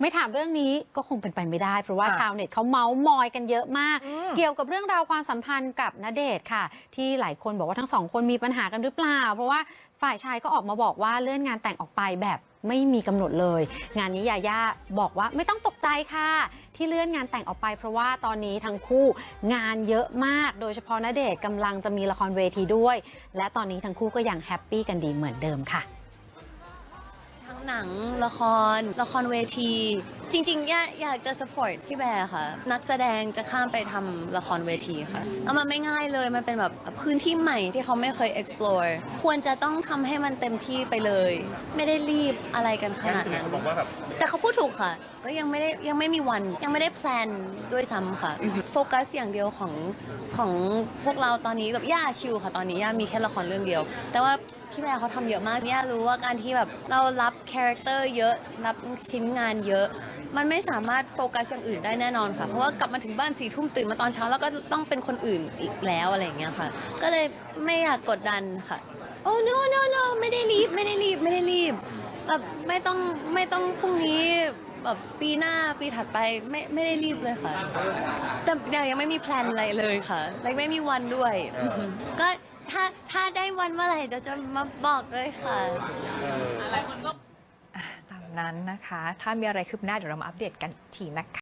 ไม่ถามเรื่องนี้ก็คงเป็นไปไม่ได้ เพราะว่าค่ะชาวเน็ตเขาเมาส์มอยกันเยอะมาก อืม เกี่ยวกับเรื่องราวความสัมพันธ์กับณเดชน์ค่ะ ที่หลายคนบอกว่าทั้งสองคนมีปัญหากันหรือเปล่า เพราะว่าฝ่ายชายก็ออกมาบอกว่าเลื่อนงานแต่งออกไปแบบไม่มีกำหนดเลย งานนี้ยาย่าบอกว่าไม่ต้องตกใจค่ะ ที่เลื่อนงานแต่งออกไป เพราะว่าตอนนี้ทั้งคู่งานเยอะมาก โดยเฉพาะณเดชน์กำลังจะมีละครเวทีด้วย และตอนนี้ทั้งคู่ก็ยังแฮปปี้กันดีเหมือนเดิมค่ะทั้ง หนังละคร ละครเวที จริงๆอยากอยากจะ support พี่แบร์ค่ะ นักแสดงจะข้ามไปทำละครเวทีค่ะแล้วมันไม่ง่ายเลยมันเป็นแบบพื้นที่ใหม่ที่เขาไม่เคย explore ควรจะต้องทำให้มันเต็มที่ไปเลย ไม่ได้รีบอะไรกันขนาดนั้นบอกว่าแบบแต่เขาพูดถูกค่ะ ก็ยังไม่ได้ยังไม่มีวันยังไม่ได้แพลนด้วยซ้ำค่ะ โฟกัสอย่างเดียวของของพวกเราตอนนี้แบบย่าชิวค่ะตอนนี้ย่ามีแค่ละครเรื่องเดียว แต่ว่า พี่แบร์เขาทำเยอะมากย่ารู้ว่าการที่แบบเรารับคาแรคเตอร์เยอะรับชิ้นงานเยอะ มันไม่สามารถโฟกัสอย่างอื่นได้แน่นอนค่ะ เพราะว่ากลับมาถึงบ้านสี่ทุ่มตื่นมาตอนเช้าแล้วก็ต้องเป็นคนอื่นอีกแล้วอะไรอย่างเงี้ยค่ะ ก็เลยไม่อยากกดดันค่ะโอ้ no no no ไม่ได้รีบไม่ได้รีบไม่ได้รีบแบบไม่ต้องไม่ต้องพรุ่งนี้แบบปีหน้าปีถัดไปไม่ไม่ได้รีบเลยค่ะ แต่ยังยังไม่มีแพลนอะไรเลยค่ะและไม่มีวันด้วย ก็ ถ้าถ้าได้วันเมื่อไหร่เดี๋ยวจะมาบอกเลยค่ะอะ ตามนั้นนะคะ ถ้ามีอะไรคืบหน้าเดี๋ยวเรามาอัปเดตกันอีกทีนะคะ